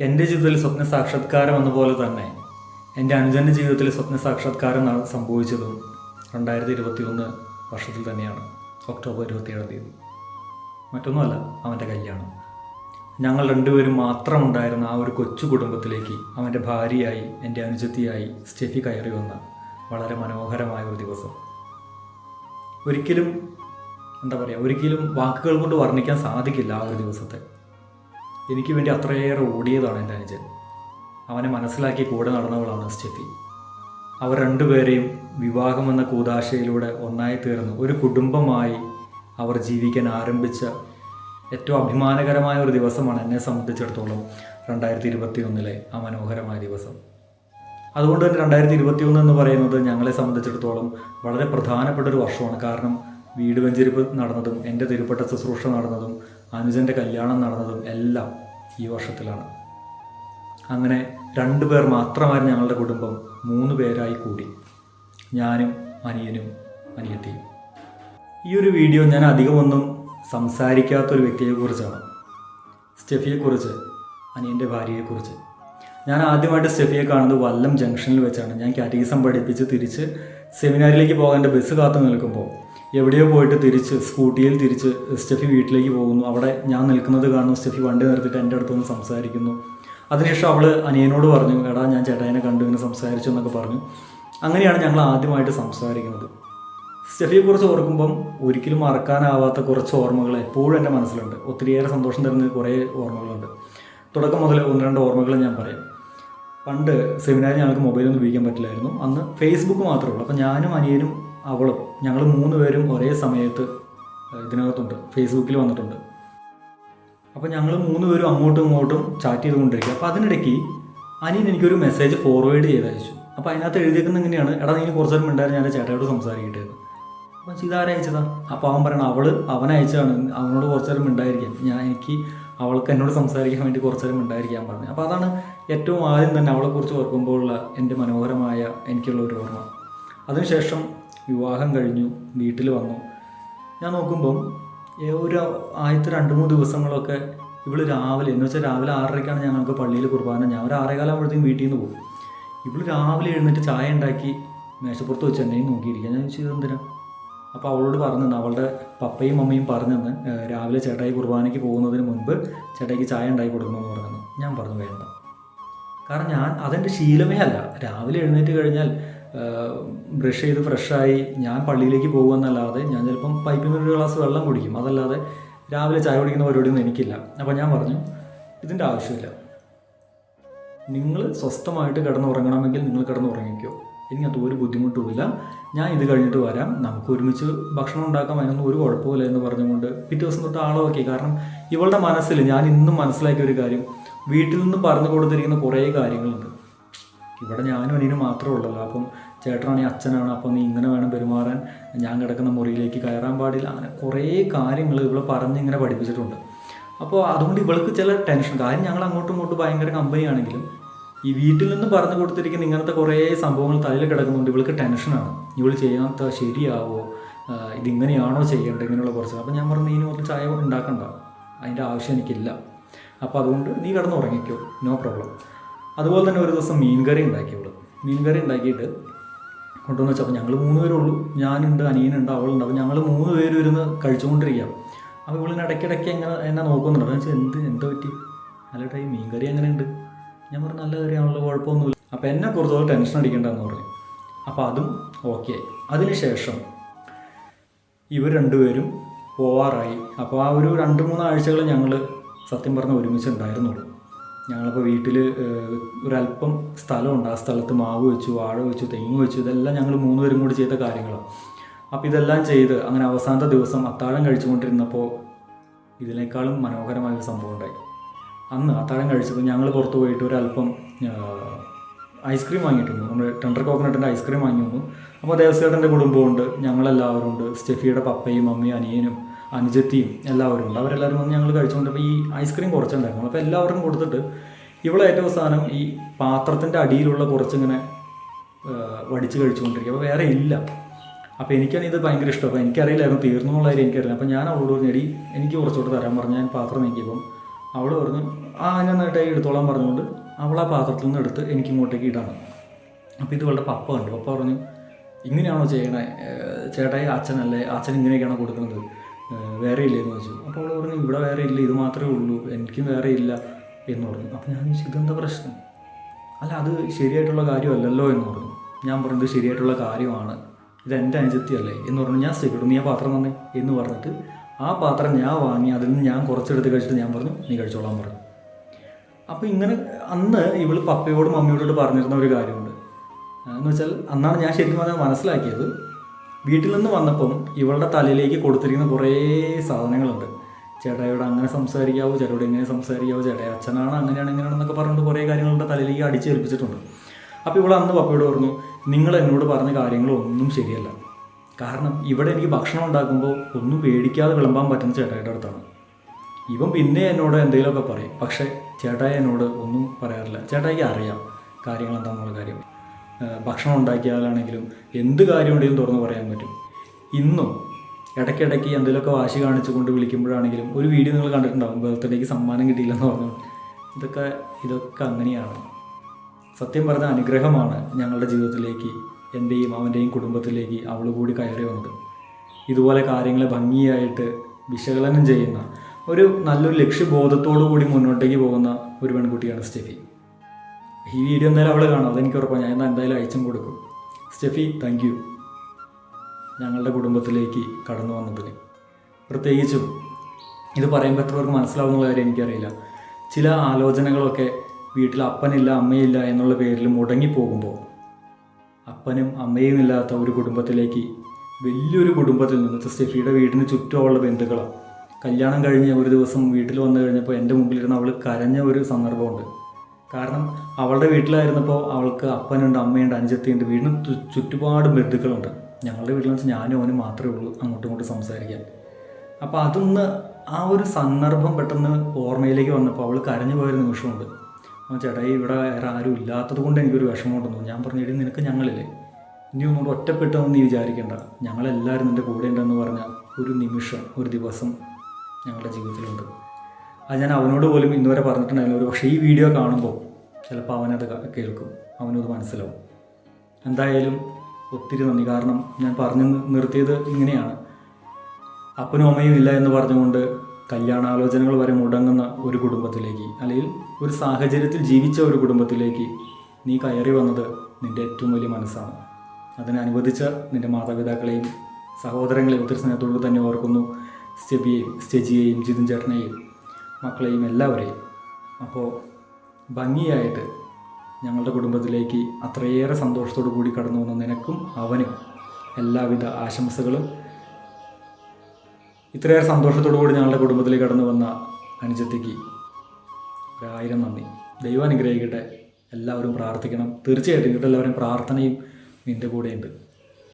എന്റെ ജീവിതത്തിൽ സ്വപ്ന സാക്ഷാത്കാരം എന്ന പോലെ തന്നെ എന്റെ അനുജന്റെ ജീവിതത്തിൽ സ്വപ്ന സാക്ഷാത്കാരം സംഭവിച്ചതും രണ്ടായിരത്തി ഇരുപത്തി ഒന്ന് വർഷത്തിൽ തന്നെയാണ് ഒക്ടോബർ ഇരുപത്തിയേഴാം തീയതി. മറ്റൊന്നുമല്ല അവന്റെ കല്യാണം. ഞങ്ങൾ രണ്ടുപേരും മാത്രം ഉണ്ടായിരുന്ന ആ ഒരു കൊച്ചു കുടുംബത്തിലേക്ക് അവന്റെ ഭാര്യയായി എന്റെ അനുജത്തിയായി സ്റ്റെഫി കയറി വന്ന വളരെ മനോഹരമായ ഒരു ദിവസം. ഒരിക്കലും എന്താ പറയുക ഒരിക്കലും വാക്കുകൾ കൊണ്ട് വർണിക്കാൻ സാധിക്കില്ല ആ ഒരു ദിവസത്തെ. എനിക്ക് വേണ്ടി അത്രയേറെ ഓടിയതാണ് എന്റെ അനുജൻ. അവനെ മനസ്സിലാക്കി കൂടെ നടന്നവളാണ് സ്റ്റെഫി. അവർ രണ്ടുപേരെയും വിവാഹമെന്ന കൂതാശയിലൂടെ ഒന്നായി തീർന്നു. ഒരു കുടുംബമായി അവർ ജീവിക്കാൻ ആരംഭിച്ച ഏറ്റവും അഭിമാനകരമായ ഒരു ദിവസമാണ് എന്നെ സംബന്ധിച്ചിടത്തോളം രണ്ടായിരത്തി ഇരുപത്തി ഒന്നിലെ ആ മനോഹരമായ ദിവസം. അതുകൊണ്ട് തന്നെ രണ്ടായിരത്തി ഇരുപത്തി ഒന്ന് എന്ന് പറയുന്നത് ഞങ്ങളെ സംബന്ധിച്ചിടത്തോളം വളരെ പ്രധാനപ്പെട്ട ഒരു വർഷമാണ്. കാരണം വീട് വെഞ്ചരിപ്പ് നടന്നതും എന്റെ തിരുപ്പെട്ട ശുശ്രൂഷ നടന്നതും അനുജന്റെ കല്യാണം നടന്നതും എല്ലാം ഈ വർഷത്തിലാണ്. അങ്ങനെ രണ്ടു പേർ മാത്രമായിരുന്നു ഞങ്ങളുടെ കുടുംബം. മൂന്ന് പേരായി കൂടി. ഞാനും അനിയനും അനിയത്തിയും. ഈ ഒരു വീഡിയോ ഞാൻ അധികമൊന്നും സംസാരിക്കാത്തൊരു വ്യക്തിയെക്കുറിച്ചാണ് സ്റ്റെഫിയെക്കുറിച്ച് അനിയന്റെ ഭാര്യയെക്കുറിച്ച് ഞാൻ ആദ്യമായിട്ട് സ്റ്റെഫിയെ കാണുന്നത് വല്ലം ജംഗ്ഷനിൽ വെച്ചാണ്. ഞാൻ കാറ്റഗിസം പഠിപ്പിച്ച് തിരിച്ച് സെമിനാറിലേക്ക് പോകാൻ എന്റെ ബസ് കാത്തു നിൽക്കുമ്പോൾ. എവിടെയോ പോയിട്ട് തിരിച്ച് സ്കൂട്ടിയിൽ തിരിച്ച് സ്റ്റെഫി വീട്ടിലേക്ക് പോകുന്നു. അവിടെ ഞാൻ നിൽക്കുന്നത് കാണുന്നു. സ്റ്റെഫി വണ്ടി നിർത്തിയിട്ട് എന്റെ അടുത്തുനിന്ന് സംസാരിക്കുന്നു. അതിനുശേഷം അവൾ അനിയനോട് പറഞ്ഞു എടാ ഞാൻ ചേട്ടായിനെ കണ്ടു ഇങ്ങനെ സംസാരിച്ചു എന്നൊക്കെ പറഞ്ഞു. അങ്ങനെയാണ് ഞങ്ങൾ ആദ്യമായിട്ട് സംസാരിക്കുന്നത്. സ്റ്റെഫിയെക്കുറിച്ച് ഓർക്കുമ്പം ഒരിക്കലും മറക്കാനാവാത്ത കുറച്ച് ഓർമ്മകൾ എപ്പോഴും എന്റെ മനസ്സിലുണ്ട്. ഒത്തിരിയേറെ സന്തോഷം തരുന്ന കുറേ ഓർമ്മകളുണ്ട്. തുടക്കം മുതൽ ഒന്ന് രണ്ട് ഓർമ്മകൾ ഞാൻ പറയാം. പണ്ട് സെമിനാറിൽ ഞങ്ങൾക്ക് മൊബൈലൊന്നും ഉപയോഗിക്കാൻ പറ്റില്ലായിരുന്നു. അന്ന് ഫേസ്ബുക്ക് മാത്രമേ ഉള്ളൂ. അപ്പോൾ ഞാനും അനിയനും അവളും ഞങ്ങൾ മൂന്ന് പേരും ഒരേ സമയത്ത് ഇതിനകത്തുണ്ട്. ഫേസ്ബുക്കിൽ വന്നിട്ടുണ്ട്. അപ്പോൾ ഞങ്ങൾ മൂന്ന് പേരും അങ്ങോട്ടും ഇങ്ങോട്ടും ചാറ്റ് ചെയ്തുകൊണ്ടിരിക്കുക. അപ്പോൾ അതിനിടയ്ക്ക് അനിയൻ എനിക്കൊരു മെസ്സേജ് ഫോർവേഡ് ചെയ്ത് അയച്ചു. അപ്പോൾ അതിനകത്ത് എഴുതിയേക്കുന്നത് എങ്ങനെയാണ് എടാ നീ കുറച്ച് നേരം ഉണ്ടായിരുന്നു ഞാൻ ചേട്ടയോട് സംസാരിക്കട്ടെ അപ്പോൾ അപ്പം ഇതാരാ അയച്ചതാ? അപ്പോൾ അവൻ പറയണം അവൾ അവൻ അയച്ചതാണ്. അവനോട് കുറച്ച് നേരം ഉണ്ടായിരിക്കാം ഞാൻ എനിക്ക് അവൾക്ക് എന്നോട് സംസാരിക്കാൻ വേണ്ടി കുറച്ച് നേരം ഉണ്ടായിരിക്കാൻ പറഞ്ഞു. അപ്പോൾ അതാണ് ഏറ്റവും ആദ്യം തന്നെ അവളെക്കുറിച്ച് ഓർക്കുമ്പോഴുള്ള എന്റെ മനോഹരമായ എനിക്കുള്ള ഒരു ഓർമ്മ. അതിനുശേഷം വിവാഹം കഴിഞ്ഞു വീട്ടിൽ വന്നു. ഞാൻ നോക്കുമ്പം ഒരു ആദ്യത്തെ രണ്ട് മൂന്ന് ദിവസങ്ങളൊക്കെ ഇവൾ രാവിലെ എന്ന് വെച്ചാൽ രാവിലെ ആറരയ്ക്കാണ് ഞങ്ങൾക്ക് പള്ളിയിൽ കുർബാന. ഞാൻ ഒരു ആറേകാലാകുമ്പോഴത്തേക്കും വീട്ടിൽ നിന്ന് പോകും. ഇവൾ രാവിലെ എഴുന്നേറ്റ് ചായ ഉണ്ടാക്കി മേശപ്പുറത്ത് വെച്ച് എന്നെയും നോക്കിയിരിക്കുക ഞാൻ ചോദിച്ചത് എന്തിനാ അപ്പോൾ അവളോട് പറഞ്ഞു അവളുടെ പപ്പയും അമ്മയും പറഞ്ഞെന്ന് രാവിലെ ചേട്ടായി കുർബാനയ്ക്ക് പോകുന്നതിന് മുൻപ് ചേട്ടായിക്ക് ചായ ഉണ്ടാക്കി കൊടുക്കണമെന്ന് പറഞ്ഞു ഞാൻ പറഞ്ഞു വേണ്ട. കാരണം ഞാൻ അതെന്റെ ശീലമേ അല്ല. രാവിലെ എഴുന്നേറ്റ് കഴിഞ്ഞാൽ ബ്രഷ് ചെയ്ത് ഫ്രഷായി ഞാൻ പള്ളിയിലേക്ക് പോകുമെന്നല്ലാതെ ഞാൻ ചിലപ്പം പൈപ്പിൽ നിന്ന് ഒരു ഗ്ലാസ് വെള്ളം കുടിക്കും. അതല്ലാതെ രാവിലെ ചായ കുടിക്കുന്ന പരിപാടിയൊന്നും എനിക്കില്ല. അപ്പോൾ ഞാൻ പറഞ്ഞു ഇതിന്റെ ആവശ്യമില്ല. നിങ്ങൾ സ്വസ്ഥമായിട്ട് കിടന്നുറങ്ങണമെങ്കിൽ നിങ്ങൾ കിടന്നുറങ്ങിക്കോ. എനിക്കത് ഒരു ബുദ്ധിമുട്ടുമില്ല ഞാൻ ഇത് കഴിഞ്ഞിട്ട് വരാം. നമുക്ക് ഒരുമിച്ച് ഭക്ഷണം ഉണ്ടാക്കാം. അതിനൊന്നും ഒരു കുഴപ്പമില്ല എന്ന് പറഞ്ഞുകൊണ്ട് പിറ്റേ ദിവസം തൊട്ട് ആളോക്കി കാരണം ഇവളുടെ മനസ്സിൽ ഞാൻ ഇന്നും മനസ്സിലാക്കിയ ഒരു കാര്യം വീട്ടിൽ നിന്ന് പറഞ്ഞു കൊടുത്തിരിക്കുന്ന കുറേ കാര്യങ്ങളുണ്ട്. ഇവിടെ ഞാനും അനിയനും മാത്രമേ ഉള്ളല്ലോ അപ്പം ചേട്ടനാണെങ്കിൽ അച്ഛനാണ്. അപ്പം നീ ഇങ്ങനെ വേണം പെരുമാറാൻ. ഞാൻ കിടക്കുന്ന മുറിയിലേക്ക് കയറാൻ പാടില്ല. അങ്ങനെ കുറേ കാര്യങ്ങൾ ഇവിടെ പറഞ്ഞ് ഇങ്ങനെ പഠിപ്പിച്ചിട്ടുണ്ട്. അപ്പോൾ അതുകൊണ്ട് ഇവൾക്ക് ചില ടെൻഷൻ. കാര്യം ഞങ്ങൾ അങ്ങോട്ടും ഇങ്ങോട്ടും ഭയങ്കര കമ്പനി ആണെങ്കിലും ഈ വീട്ടിൽ നിന്ന് പറഞ്ഞു കൊടുത്തിരിക്കുന്ന ഇങ്ങനത്തെ കുറേ സംഭവങ്ങൾ തലയിൽ കിടക്കുന്നുണ്ട്. ഇവൾക്ക് ടെൻഷനാണ് ഇവൾ ചെയ്യാത്ത ശരിയാവോ? ഇതിങ്ങനെയാണോ ചെയ്യേണ്ടത്? ഇങ്ങനെയുള്ള കുറച്ച്. അപ്പോൾ ഞാൻ പറഞ്ഞു ഇനി മൊത്തം ചായ ഉണ്ടാക്കണ്ട. അതിന്റെ ആവശ്യം എനിക്കില്ല. അപ്പോൾ അതുകൊണ്ട് നീ കിടന്ന് ഉറങ്ങിക്കോ. നോ പ്രോബ്ലം അതുപോലെ തന്നെ ഒരു ദിവസം മീൻകറി ഉണ്ടാക്കി അവൾ മീൻകറി ഉണ്ടാക്കിയിട്ട് കൊണ്ടുവന്ന് വെച്ചപ്പോൾ ഞങ്ങൾ മൂന്ന് പേരേ ഉള്ളൂ ഞാനുണ്ട് അനിയനുണ്ട് അവളുണ്ട്. അപ്പോൾ ഞങ്ങൾ മൂന്ന് പേര് ഇരുന്ന് കഴിച്ചുകൊണ്ടിരിക്കുക അപ്പോൾ ഇവളിന് ഇടയ്ക്കിടയ്ക്ക് എങ്ങനെ എന്നെ നോക്കുന്നുണ്ട്. അപ്പോൾ വെച്ചാൽ എന്ത് എന്താ പറ്റി? അല്ലട്ടാ ഈ മീൻകറി എങ്ങനെയുണ്ട്? ഞാൻ പറഞ്ഞു നല്ല കറിയാണല്ലോ കുഴപ്പമൊന്നുമില്ല. അപ്പോൾ എന്നെ കുറച്ചുകൂടെ ടെൻഷൻ അടിക്കേണ്ടെന്ന് പറഞ്ഞു. അപ്പോൾ അതും ഓക്കെ അതിനുശേഷം ഇവർ രണ്ടുപേരും പോവാറായി. അപ്പോൾ ആ ഒരു രണ്ട് മൂന്ന് ആഴ്ചകൾ ഞങ്ങൾ സത്യം പറഞ്ഞ ഒരുമിച്ച് ഉണ്ടായിരുന്നുള്ളൂ. ഞങ്ങളിപ്പോൾ വീട്ടിൽ ഒരല്പം സ്ഥലമുണ്ട്. ആ സ്ഥലത്ത് മാവ് വെച്ചു വാഴ വെച്ചു തെങ്ങ് വെച്ചു. ഇതെല്ലാം ഞങ്ങൾ മൂന്നുപേരും കൂടി ചെയ്ത കാര്യങ്ങളാണ് അപ്പോൾ ഇതെല്ലാം ചെയ്ത് അങ്ങനെ അവസാനത്തെ ദിവസം അത്താഴം കഴിച്ചുകൊണ്ടിരുന്നപ്പോൾ ഇതിനേക്കാളും മനോഹരമായ ഒരു സംഭവം ഉണ്ടായി. അന്ന് അത്താഴം കഴിച്ചപ്പോൾ ഞങ്ങൾ പുറത്ത് പോയിട്ട് ഒരല്പം ഐസ്ക്രീം വാങ്ങിയിട്ടുണ്ട്. നമ്മൾ ടെൻഡർ കോക്കനട്ടിന്റെ ഐസ്ക്രീം വാങ്ങി വന്നു അപ്പോൾ ദേവസ്വേട്ടന്റെ കുടുംബമുണ്ട് ഞങ്ങളെല്ലാവരും ഉണ്ട്. സ്റ്റെഫിയുടെ പപ്പയും അമ്മയും അനിയനും അനുജത്തിയും എല്ലാവരും ഉണ്ട്. അവരെല്ലാവരും വന്ന് ഞങ്ങൾ കഴിച്ചുകൊണ്ടപ്പോൾ ഈ ഐസ്ക്രീം കുറച്ചുണ്ടായിരുന്നു. അപ്പോൾ എല്ലാവർക്കും കൊടുത്തിട്ട് ഇവിടെ ഏറ്റവും അവസാനം ഈ പാത്രത്തിന്റെ അടിയിലുള്ള കുറച്ചിങ്ങനെ വടിച്ച് കഴിച്ചുകൊണ്ടിരിക്കുക അപ്പോൾ വേറെ ഇല്ല. അപ്പോൾ എനിക്കാണ് ഇത് ഭയങ്കര ഇഷ്ടം. അപ്പോൾ എനിക്കറിയില്ലായിരുന്നു തീർന്നു എന്നുള്ള കാര്യം അപ്പോൾ ഞാൻ അവളോട് പറഞ്ഞു എനിക്ക് കുറച്ചുകൂടെ തരാൻ പറഞ്ഞു. ഞാൻ പാത്രം നീക്കിയപ്പം അവൾ പറഞ്ഞു ആ ഞാൻ നന്നായിട്ട് എടുത്തോളാൻ പറഞ്ഞുകൊണ്ട് അവൾ ആ പാത്രത്തിൽ നിന്ന് എടുത്ത് എനിക്ക് ഇങ്ങോട്ടേക്ക് ഇടാണ്. അപ്പോൾ ഇത് ഇവളുടെ പപ്പ കണ്ടു. പപ്പ പറഞ്ഞു ഇങ്ങനെയാണോ ചെയ്യണേ? ചേട്ടായി അച്ഛനല്ലേ? അച്ഛൻ ഇങ്ങനെയൊക്കെയാണോ കൊടുക്കുന്നത്? വേറെ ഇല്ലെന്ന് ചോദിച്ചു. അപ്പോൾ അവൾ പറഞ്ഞു ഇവിടെ വേറെ ഇല്ല ഇത് മാത്രമേ ഉള്ളൂ എനിക്കും വേറെ ഇല്ല എന്ന് പറഞ്ഞു. അപ്പോൾ ഞാൻ ചോദിച്ചു ഇതെന്താ പ്രശ്നം? അല്ല അത് ശരിയായിട്ടുള്ള കാര്യമല്ലല്ലോ എന്ന് പറഞ്ഞു. ഞാൻ പറഞ്ഞത് ശരിയായിട്ടുള്ള കാര്യമാണ്. ഇത് എന്റെ അനുജത്തിയല്ലേ എന്ന് പറഞ്ഞു. ഞാൻ സിഗരറ്റ് നീ ആ പാത്രം തന്നെ എന്ന് പറഞ്ഞിട്ട് ആ പാത്രം ഞാൻ വാങ്ങി അതിൽ നിന്ന് ഞാൻ കുറച്ചെടുത്ത് കഴിച്ചിട്ട് ഞാൻ പറഞ്ഞു നീ കഴിച്ചോളാൻ പറഞ്ഞു അപ്പോൾ ഇങ്ങനെ അന്ന് ഇവൾ പപ്പയോടും മമ്മിയോടോട് പറഞ്ഞിരുന്ന ഒരു കാര്യമുണ്ട്. എന്ന് വെച്ചാൽ അന്നാണ് ഞാൻ ശരിക്കും പറഞ്ഞാൽ മനസ്സിലാക്കിയത്. വീട്ടിൽ നിന്ന് വന്നപ്പം ഇവളുടെ തലയിലേക്ക് കൊടുത്തിരിക്കുന്ന കുറേ സാധനങ്ങളുണ്ട്. ചേട്ടായോട് അങ്ങനെ സംസാരിക്കാവോ? ചേട്ടയോട് ഇങ്ങനെ സംസാരിക്കാവോ? ചേട്ടായി അച്ഛനാണ് അങ്ങനെയാണ് ഇങ്ങനെയാണെന്നൊക്കെ പറഞ്ഞിട്ട് കുറേ കാര്യങ്ങളുടെ തലയിലേക്ക് അടിച്ചേൽപ്പിച്ചിട്ടുണ്ട്. അപ്പോൾ ഇവിടെ അന്ന് പപ്പയോട് പറഞ്ഞു നിങ്ങൾ എന്നോട് പറഞ്ഞ കാര്യങ്ങളൊന്നും ശരിയല്ല. കാരണം ഇവിടെ എനിക്ക് ഭക്ഷണം ഉണ്ടാക്കുമ്പോൾ ഒന്നും പേടിക്കാതെ വിളമ്പാൻ പറ്റുന്ന ചേട്ടായിയുടെ അടുത്താണ്. ഇവൻ പിന്നെ എന്നോട് എന്തെങ്കിലുമൊക്കെ പറയും. പക്ഷേ ചേട്ടായി എന്നോട് ഒന്നും പറയാറില്ല. ചേട്ടായിക്ക് അറിയാം കാര്യങ്ങൾ എന്താണെന്നുള്ള കാര്യം. ഭക്ഷണം ഉണ്ടാക്കിയാലാണെങ്കിലും എന്ത് കാര്യം ഉണ്ടെങ്കിലും തുറന്ന് പറയാൻ പറ്റും. ഇന്നും ഇടയ്ക്കിടയ്ക്ക് എന്തെങ്കിലുമൊക്കെ വാശി കാണിച്ചുകൊണ്ട് വിളിക്കുമ്പോഴാണെങ്കിലും ഒരു വീഡിയോ നിങ്ങൾ കണ്ടിട്ടുണ്ടാവും ബർത്ത്ഡേക്ക് സമ്മാനം കിട്ടിയില്ലെന്ന് പറഞ്ഞു. ഇതൊക്കെ ഇതൊക്കെ അങ്ങനെയാണ്. സത്യം പറഞ്ഞ അനുഗ്രഹമാണ് ഞങ്ങളുടെ ജീവിതത്തിലേക്ക് എന്റെയും അവന്റെയും കുടുംബത്തിലേക്ക് അവൾ കൂടി കയറി വന്നത്. ഇതുപോലെ കാര്യങ്ങളെ ഭംഗിയായിട്ട് വിശകലനം ചെയ്യുന്ന ഒരു നല്ലൊരു ലക്ഷ്യബോധത്തോടു കൂടി മുന്നോട്ടേക്ക് പോകുന്ന ഒരു പെൺകുട്ടിയാണ് സ്റ്റെഫി. ഈ വീഡിയോ എന്തായാലും അവൾ കാണാം. അതെനിക്ക് ഉറപ്പാണ്. ഞാൻ എന്തായാലും അയച്ചും കൊടുക്കും. സ്റ്റെഫി താങ്ക് യു ഞങ്ങളുടെ കുടുംബത്തിലേക്ക് കടന്നു വന്നതിന്. പ്രത്യേകിച്ചും ഇത് പറയുമ്പോൾ പറ്റുന്നവർക്ക് മനസ്സിലാവുന്ന കാര്യം എനിക്കറിയില്ല. ചില ആലോചനകളൊക്കെ വീട്ടിൽ അപ്പനില്ല അമ്മയില്ല എന്നുള്ള പേരിൽ മുടങ്ങിപ്പോകുമ്പോൾ അപ്പനും അമ്മയും ഇല്ലാത്ത ഒരു കുടുംബത്തിലേക്ക് വലിയൊരു കുടുംബത്തിൽ നിന്ന് സ്റ്റെഫിയുടെ വീടിന് ചുറ്റുമുള്ള ബന്ധുക്കളാണ് കല്യാണം കഴിഞ്ഞ് ഒരു ദിവസം വീട്ടിൽ വന്നു കഴിഞ്ഞപ്പോൾ എന്റെ മുമ്പിലിരുന്ന് അവൾ കരഞ്ഞ ഒരു സന്ദർഭമുണ്ട്. കാരണം അവളുടെ വീട്ടിലായിരുന്നപ്പോൾ അവൾക്ക് അപ്പനുണ്ട് അമ്മയുണ്ട് അനുജത്തിയുണ്ട് വീടിന് ചുറ്റുപാട് ബന്ധുക്കളുണ്ട്. ഞങ്ങളുടെ വീട്ടിൽ വെച്ചാൽ ഞാനും അവനും മാത്രമേ ഉള്ളൂ അങ്ങോട്ടും ഇങ്ങോട്ടും സംസാരിക്കാൻ. അപ്പോൾ അതൊന്ന് ആ ഒരു സന്ദർഭം പെട്ടെന്ന് ഓർമ്മയിലേക്ക് വന്നപ്പോൾ അവൾ കരഞ്ഞു പോയൊരു നിമിഷമുണ്ട്. അപ്പോൾ ചേട്ടായി ഇവിടെ വേറെ ആരും ഇല്ലാത്തത് കൊണ്ട് എനിക്കൊരു വിഷമമുണ്ടെന്നു ഞാൻ പറഞ്ഞു എടി നിനക്ക് ഞങ്ങളില്ലേ? ഇനി ഒന്നുകൂടെ ഒറ്റപ്പെട്ടതെന്ന് നീ വിചാരിക്കേണ്ട. ഞങ്ങളെല്ലാവരും നിന്റെ കൂടെ ഉണ്ടെന്ന് പറഞ്ഞ ഒരു നിമിഷം ഒരു ദിവസം ഞങ്ങളുടെ ജീവിതത്തിലുണ്ട്. അത് ഞാൻ അവനോട് പോലും ഇന്നുവരെ പറഞ്ഞിട്ടുണ്ടായിരുന്നു പക്ഷേ ഈ വീഡിയോ കാണുമ്പോൾ ചിലപ്പോൾ അവനത് കേൾക്കും. അവനത് മനസ്സിലാവും. എന്തായാലും ഒത്തിരി നന്ദി. കാരണം ഞാൻ പറഞ്ഞു നിർത്തിയത് ഇങ്ങനെയാണ്. അപ്പനും അമ്മയും ഇല്ല എന്ന് പറഞ്ഞുകൊണ്ട് കല്യാണാലോചനകൾ വരെ മുടങ്ങുന്ന ഒരു കുടുംബത്തിലേക്ക് അല്ലെങ്കിൽ ഒരു സാഹചര്യത്തിൽ ജീവിച്ച ഒരു കുടുംബത്തിലേക്ക് നീ കയറി വന്നത് നിന്റെ ഏറ്റവും വലിയ മനസ്സാണ്. അതിനെ അനുവദിച്ച നിന്റെ മാതാപിതാക്കളെയും സഹോദരങ്ങളെയും ഒത്തിരി സ്നേഹത്തോട് തന്നെ ഓർക്കുന്നു. സ്റ്റെബിയെയും സ്റ്റെജിയെയും ജിതിൻ ചേട്ടനെയും. മക്കളെയും എല്ലാവരെയും. അപ്പോൾ ഭംഗിയായിട്ട് ഞങ്ങളുടെ കുടുംബത്തിലേക്ക് അത്രയേറെ സന്തോഷത്തോടു കൂടി കടന്നു വന്ന നിനക്കും അവനും എല്ലാവിധ ആശംസകളും. ഇത്രയേറെ സന്തോഷത്തോടു കൂടി ഞങ്ങളുടെ കുടുംബത്തിലേക്ക് കടന്നു വന്ന അനുജത്തിക്ക് ഒരായിരം നന്ദി. ദൈവം അനുഗ്രഹിക്കട്ടെ എല്ലാവരും പ്രാർത്ഥിക്കണം. തീർച്ചയായിട്ടും ഇവിടെ എല്ലാവരും പ്രാർത്ഥനയും നിന്റെ കൂടെയുണ്ട്.